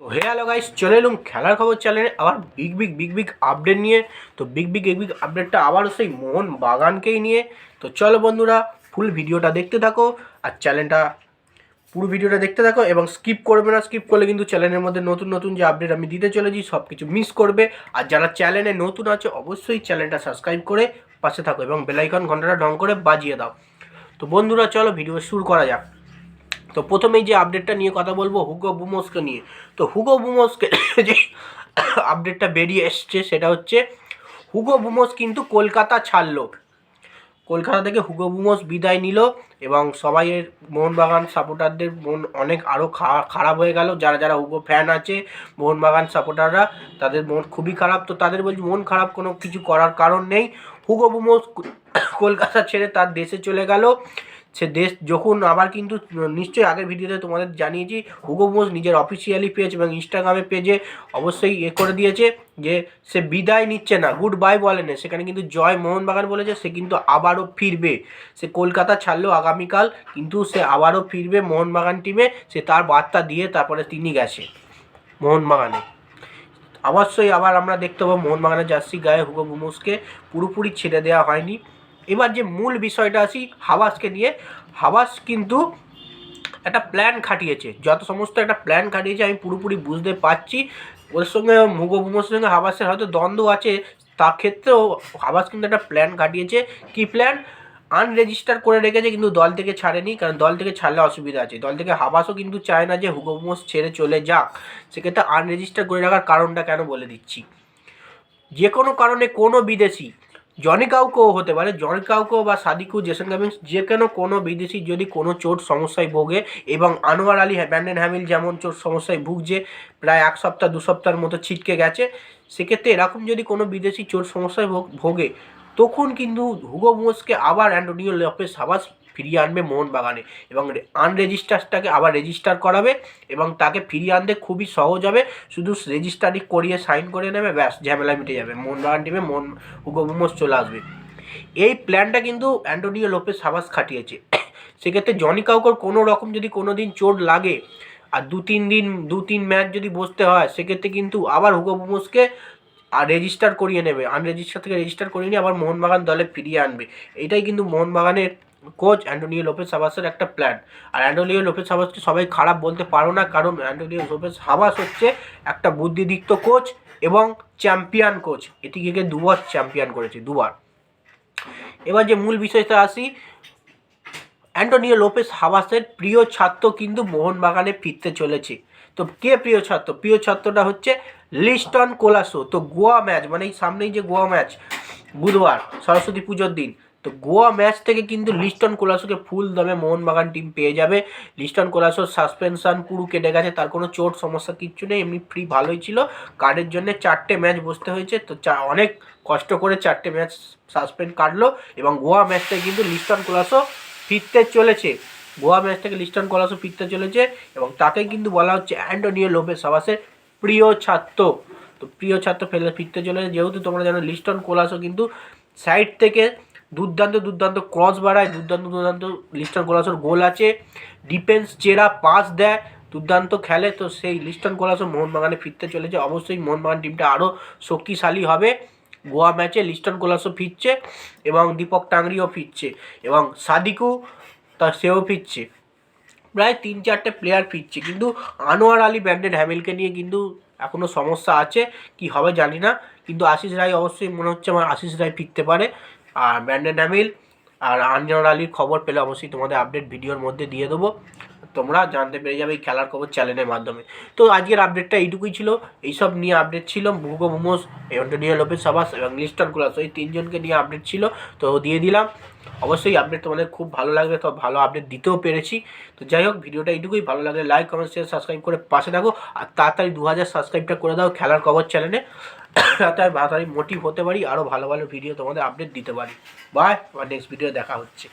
তো হে hello guys চলে এলুম খেলার খবর চ্যানেলে আবার big big big big update নিয়ে। তো বিগ বিগ বিগ আপডেটটা আবারও সেই মোহন বাগানকেই নিয়ে। তো চলো বন্ধুরা ফুল ভিডিওটা দেখতে থাকো আর চ্যানেলটা পুরো ভিডিওটা দেখতে থাকো এবং স্কিপ করবে না স্কিপ করলে কিন্তু চ্যানেলের মধ্যে নতুন নতুন যে আপডেট আমি দিতে চলেছি সব কিছু মিস করবে। আর যারা চ্যানেলে নতুন আছে, অবশ্যই চ্যানেলটা সাবস্ক্রাইব করে পাশে থাকো এবং বেলাইকন ঘন্টাটা ঢং করে বাজিয়ে দাও। তো বন্ধুরা, চলো ভিডিও শুরু করা যাক। তো প্রথমেই যে আপডেটটা নিয়ে কথা বলব হুগো বুমোসকে নিয়ে। তো হুগো বুমোসকে যে আপডেটটা বেরিয়ে এসছে, সেটা হচ্ছে হুগো বুমোস কিন্তু কলকাতা ছাড়লো। কলকাতা থেকে হুগো বুমোস বিদায় নিল এবং সবাইয়ের মোহনবাগান সাপোর্টারদের মন অনেক আরও খারাপ হয়ে গেল। যারা যারা হুগো ফ্যান আছে, মোহনবাগান সাপোর্টাররা তাদের মন খুবই খারাপ। তো তাদের বলছি, মন খারাপ কোনো কিছু করার কারণ নেই। হুগো বুমোস কলকাতা ছেড়ে তার দেশে চলে গেল। সে দেশ যখন আবার কিন্তু নিশ্চয়ই আগের ভিডিওতে তোমাদের জানিয়েছি হুগো বোস নিজের অফিসিয়ালি পেজ এবং ইনস্টাগ্রামে পেজে অবশ্যই এ করে দিয়েছে যে সে বিদায় নিচ্ছে না গুড বাই বলে না। সেখানে কিন্তু জয় মোহনবাগান বলেছে, সে কিন্তু আবারও ফিরবে। সে কলকাতা ছাড়লেও আগামীকাল কিন্তু সে আবারও ফিরবে মোহনবাগান টিমে সে তার বার্তা দিয়ে তারপরে তিনি গেছে মোহনবাগানে। অবশ্যই আবার আমরা দেখতে পাবো মোহনবাগানের জার্সি গায়ে হুগো বুমোসকে পুরোপুরি ছেড়ে দেওয়া হয়নি। এবার যে মূল বিষয়টা আসি হাবাসকে নিয়ে, হাবাস কিন্তু একটা প্ল্যান খাটিয়েছে। যত সমস্ত একটা প্ল্যান খাটিয়েছে, আমি পুরোপুরি বুঝতে পারছি। ওর সঙ্গে মুগো বুমোর সঙ্গে হাবাসের হয়তো দ্বন্দ্ব আছে তার ক্ষেত্রেও হাবাস কিন্তু একটা প্ল্যান খাটিয়েছে। কী প্ল্যান আনরেজিস্টার করে রেখেছে, কিন্তু দল থেকে ছাড়েনি, কারণ দল থেকে ছাড়লে অসুবিধা আছে। দল থেকে হাবাসও কিন্তু চায় না যে হুগো বুমোস ছেড়ে চলে যাক। সেক্ষেত্রে আনরেজিস্টার করে রাখার কারণটা কেন বলে দিচ্ছি? যে কোনো কারণে কোনো বিদেশি জনি কাউকেও হতে পারে, জনি কাউকেও বা সাদিকু জেসন গামিন্স যে কোনো কোনো বিদেশি যদি কোনো চোট সমস্যায় ভোগে এবং আনোয়ার আলী ব্যান্ডেন হ্যামিল যেমন চোট সমস্যায় ভুগছে, প্রায় এক সপ্তাহ, দু সপ্তাহের মতো ছিটকে গেছে, সেক্ষেত্রে এরকম যদি কোনো বিদেশি চোট সমস্যায় ভোগে তখন কিন্তু হুগো মোসকে আবার অ্যান্টোনিও লপেস হাবাস ফিরিয়ে আনবে মোহনবাগানে এবং আনরেজিস্টারটাকে আবার রেজিস্টার করাবে এবং তাকে ফিরিয়ে আনতে খুবই সহজ হবে। শুধু রেজিস্টারই করিয়ে সাইন করে নেবে, ব্যাস, ঝামেলা মিটে যাবে। মোহনবাগান টিমে মোহন হুগো চলে আসবে। এই প্ল্যানটা কিন্তু অ্যান্টোনিও লোপেস সাবাস খাটিয়েছে। সেক্ষেত্রে জনি কাউকর কোনো রকম যদি কোনো দিন চোট লাগে, আর দু তিন দিন, দু তিন ম্যাচ যদি বসতে হয়, সেক্ষেত্রে কিন্তু আবার হুগো আর রেজিস্টার করিয়ে নেবে। আনরেজিস্টার থেকে রেজিস্টার করিয়ে নিয়ে আবার মোহনবাগান দলে ফিরিয়ে আনবে। এটাই কিন্তু মোহনবাগানের কোচ অ্যান্টোনিও লোপেস হাবাসের একটা প্ল্যান আর অ্যান্টোনিও লোপেস হাবাসকে সবাই খারাপ বলতে পারো না, কারণ অ্যান্টোনিও লোপেস হাবাস হচ্ছে একটা বুদ্ধিদীপ্ত কোচ এবং চ্যাম্পিয়ন কোচ। এটিকে দুবার চ্যাম্পিয়ন করেছে, দুবার। এবার যে মূল বিষয়টা আসি, অ্যান্টোনিও লোপেস হাবাসের প্রিয় ছাত্র কিন্তু মোহনবাগানে ফিরতে চলেছে। তো কে প্রিয় ছাত্র? প্রিয় ছাত্রটা হচ্ছে লিস্টন কোলাসো। তো গোয়া ম্যাচ মানে এই সামনেই যে গোয়া ম্যাচ, বুধবার, সরস্বতী পুজোর দিন তো গোয়া ম্যাচ থেকে কিন্তু লিস্টন কোলাসোকে ফুল দামে মোহনবাগান টিম পেয়ে যাবে। লিস্টন কোলাসোর সাসপেনশন পুরো কেটে গেছে, তার কোনো চোট সমস্যা কিচ্ছু নেই, এমনি ফ্রি ভালোই ছিল। কার্ডের জন্য চারটে ম্যাচ বসতে হয়েছে, তো অনেক কষ্ট করে চারটে ম্যাচ সাসপেন্ড কাটলো এবং গোয়া ম্যাচ থেকে কিন্তু লিস্টন কোলাসো ফিরতে চলেছে। গোয়া ম্যাচ থেকে লিস্টন কোলাসো ফিরতে চলেছে এবং তাকে কিন্তু বলা হচ্ছে অ্যান্টোনিও লোপে সাবাসের প্রিয় ছাত্র। তো প্রিয় ছাত্র ফেলে, ফিরতে চলেছে। যেহেতু তোমরা জানো, লিস্টন কোলাসো কিন্তু সাইড থেকে দুর্দান্ত দুর্দান্ত ক্রস বাড়ায়, দুর্দান্ত দুর্দান্ত লিস্টন কোলাসোর গোল আছে। ডিফেন্স চেরা পাস দেয়, দুর্দান্ত খেলে, তো সেই লিস্টন কোলাসো মোহনবাগানে ফিরতে চলেছে। অবশ্যই মোহনবাগান টিমটা আরও শক্তিশালী হবে। গোয়া ম্যাচে লিস্টন কোলাসও ফিরছে এবং দীপক টাংরিও ফিরছে এবং সাদিকু তা সেও ফিরছে। প্রায় তিন চারটে প্লেয়ার ফিরছে। কিন্তু আনোয়ার আলী ব্যান্ডেড হ্যামিলকে নিয়ে কিন্তু এখনও সমস্যা আছে। কি হবে জানি না। কিন্তু আশিস রায় অবশ্যই মনে হচ্ছে আমার আশিস রায় ফিরতে পারে। আর ব্যান্ডেন অ্যামিল আর আনজার আলীর খবর পেলে অবশ্যই তোমাদের আপডেট ভিডিওর মধ্যে দিয়ে দেবো। তোমরা জানতে পেরে যাবে এই খেলার খবর চ্যানেলের মাধ্যমে। তো আজকের আপডেটটা এইটুকুই ছিল। এইসব নিয়ে আপডেট ছিল ভুগো মোমোস এন্টোনিও লোপেস সাবাস এবং লিস্টন কুলাস ওই তিনজনকে নিয়ে আপডেট ছিল। তো দিয়ে দিলাম। অবশ্যই আপডেট তোমাদের খুব ভালো লাগবে। তো ভালো আপডেট দিতেও পেরেছি। তো যাই হোক, ভিডিওটা এইটুকুই। ভালো লাগলে লাইক কমেন্ট শেয়ার সাবস্ক্রাইব করে পাশে থাকো। আর তাড়াতাড়ি দু হাজার সাবস্ক্রাইবটা করে দাও খেলার খবর চ্যানেলে যাতে আমি তাড়াতাড়ি মোটিভ হতে পারি আরও ভালো ভালো ভিডিও তোমাদের আপডেট দিতে পারি। বাই আমার নেক্সট ভিডিও দেখা হচ্ছে।